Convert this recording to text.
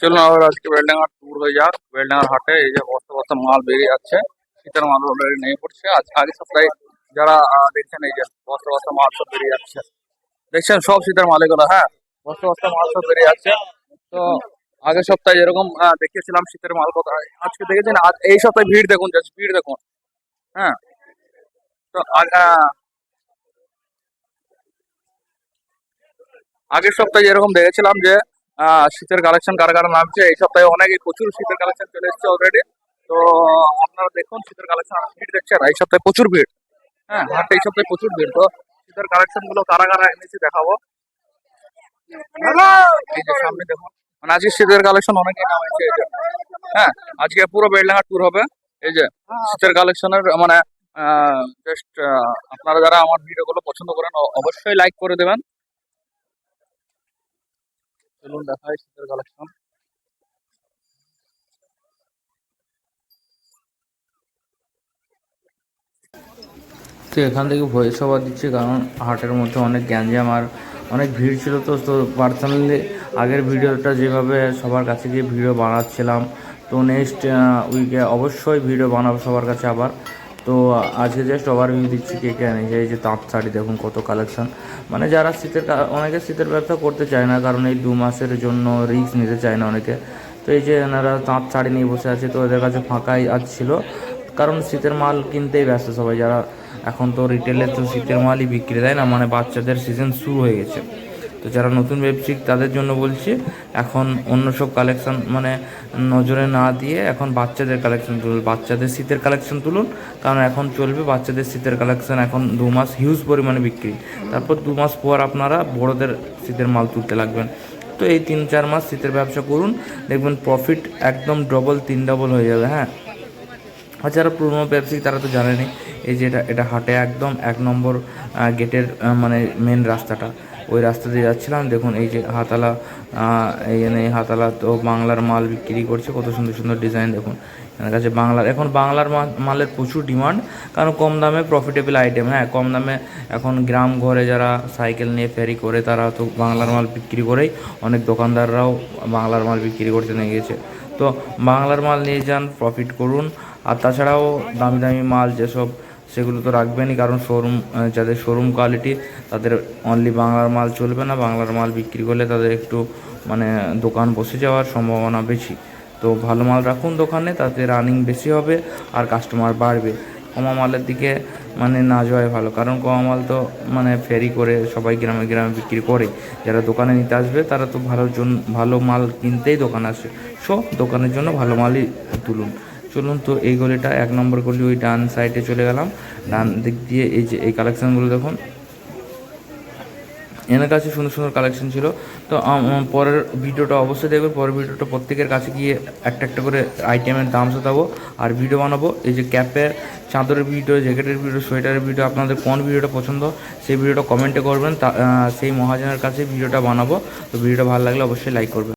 চলুন আবার আজকে বেলডাঙ্গার ট্যুর হয়ে যাক বেলডাঙ্গার হাটে এই যে বস্তা বস্তা মাল বেরিয়ে যাচ্ছে শীতের মাল অলরেডি নেমে পড়ছে আজ আগে সপ্তাহে যারা আহ, দেখছেন এই যে বস্তা বস্তা মাল সব বেরিয়ে যাচ্ছে দেখছেন সব শীতের মাল এগুলো হ্যাঁ বস্তা বস্তা মাল সব বেরিয়ে যাচ্ছে তো আগের সপ্তাহে যেরকম আহ, দেখিয়েছিলাম শীতের মাল কথা আজকে দেখেছেন আজ এই সপ্তাহে ভিড় দেখুন জাস্ট ভিড় দেখুন হ্যাঁ তো আগের সপ্তাহে যেরকম দেখেছিলাম যে শীতের কালেকশন কারা কারা নামছে এই সপ্তাহে অনেকে প্রচুর শীতের কালেকশন চলে এসেছে অলরেডি তো আপনারা দেখুন শীতের কালেকশন ভিড় দেখছেন এই সপ্তাহে প্রচুর ভিড়। হ্যাঁ হাটে এই সপ্তাহে প্রচুর ভিড়। তো শীতের কালেকশনগুলো কারা কারা এনেছি দেখাবো। এই যে সামনে দেখুন মানে আজকে শীতের কালেকশন অনেকেই নামাইছে এই যে। হ্যাঁ আজকে পুরো বেলডাঙ্গা ট্যুর হবে। এই যে শীতের কালেকশনের মানে জাস্ট আপনারা যারা আমার ভিডিও গুলো পছন্দ করেন অবশ্যই লাইক করে দেবেন। চলুন দেখাই শীতের কালেকশন তো এখান থেকে ভয়েস ওভার দিচ্ছে, কারণ হাটের মধ্যে অনেক গ্যাঞ্জাম আর অনেক ভিড় ছিল তো তো পার্সোনালি আগের ভিডিওটা যেভাবে সবার কাছে গিয়ে ভিডিও বানাচ্ছিলাম, তো নেক্সট উইকে অবশ্যই ভিডিও বানাবো সবার কাছে আবার। তো আজকে জাস্ট ওভারভিউ দিচ্ছি কে কে এনেছে এই যে তাঁত শাড়ি দেখুন কত কালেকশন মানে যারা শীতের অনেকে শীতের ব্যবসা করতে চায় না, কারণ এই দু মাসের জন্য রিস্ক নিতে চায় না অনেকে। তো এই যে এনারা তাঁত শাড়ি নিয়ে বসে আছে, তো এদের কাছে ফাঁকাই আজ ছিল। কারণ শীতের মাল কিনতেই ব্যস্ত সবাই, যারা এখন তো রিটেলে তো শীতের মালই বিক্রি দেয় না? মানে বাচ্চাদের সিজন শুরু হয়ে গেছে। তো যারা নতুন ব্যবসায়িক তাদের জন্য বলছি, এখন অন্য সব কালেকশন মানে নজরে না দিয়ে এখন বাচ্চাদের কালেকশন তুলুন, বাচ্চাদের শীতের কালেকশন তুলুন, কারণ এখন চলবে বাচ্চাদের শীতের কালেকশন এখন দু মাস হিউজ পরিমাণে বিক্রি। তারপর দু মাস পর আপনারা বড়দের শীতের মাল তুলতে লাগবেন। তো এই তিন চার মাস শীতের ব্যবসা করুন, দেখবেন প্রফিট একদম ডবল তিন ডবল হয়ে যাবে হ্যাঁ? আর যারা পুরনো ব্যবসায়ী, তারা তো জানেনি এই যে এটা এটা হাটে একদম এক নম্বর গেটের মানে মেন রাস্তাটা। ওই রাস্তা দিয়ে যাচ্ছিলাম। দেখুন, এই যে হাতালা এই হাতালা তো বাংলার মাল বিক্রি করছে। কত সুন্দর সুন্দর ডিজাইন দেখুন। এনার কাছে বাংলার, এখন বাংলার মালের প্রচুর ডিমান্ড কারণ কম দামে প্রফিটেবল আইটেম হ্যাঁ? কম দামে এখন গ্রাম ঘরে যারা সাইকেল নিয়ে ফেরি করে, তারা তো বাংলার মাল বিক্রি করেই অনেক দোকানদাররাও বাংলার মাল বিক্রি করতে নিয়ে গেছে তো বাংলার মাল নিয়ে যান প্রফিট করুন। আর তাছাড়াও দামি দামি মাল যেসব সেগুলো তো রাখবেনই, কারণ শোরুম যাদের শোরুম কোয়ালিটি তাদের অনলি বাংলার মাল চলবে না। বাংলার মাল বিক্রি করলে তাদের একটু মানে দোকান বসে যাওয়ার সম্ভাবনা বেশি। তো ভালো মাল রাখুন দোকানে, তাতে রানিং বেশি হবে আর কাস্টমার বাড়বে। কমা মালের দিকে মানে না যাওয়াই ভালো, কারণ কমা মাল তো মানে ফেরি করে সবাই গ্রামে গ্রামে বিক্রি করে। যারা দোকানে নিতে আসবে, তারা তো ভালো জন, ভালো মাল কিনতেই দোকান আসে। সো দোকানের জন্য ভালো মালই তুলুন। চলুন তো এই গলিটা এক নম্বর গলি, ওই ডান সাইডে চলে গেলাম। ডান দিক দিয়ে এই যে এই কালেকশানগুলো দেখুন। এনার কাছে সুন্দর সুন্দর কালেকশন ছিল। তো পরের ভিডিওটা অবশ্যই দেখবেন। পরের ভিডিওটা প্রত্যেকের কাছে গিয়ে একটা একটা করে আইটেমের দাম শোধাবো। আর ভিডিও বানাবো। এই যে ক্যাপের চাদরের ভিডিও জ্যাকেটের ভিডিও সোয়েটারের ভিডিও আপনাদের কোন ভিডিওটা পছন্দ, সেই ভিডিওটা কমেন্টে করবেন। তা সেই মহাজনের কাছে ভিডিওটা বানাবো। তো ভিডিওটা ভালো লাগলে অবশ্যই লাইক করবেন।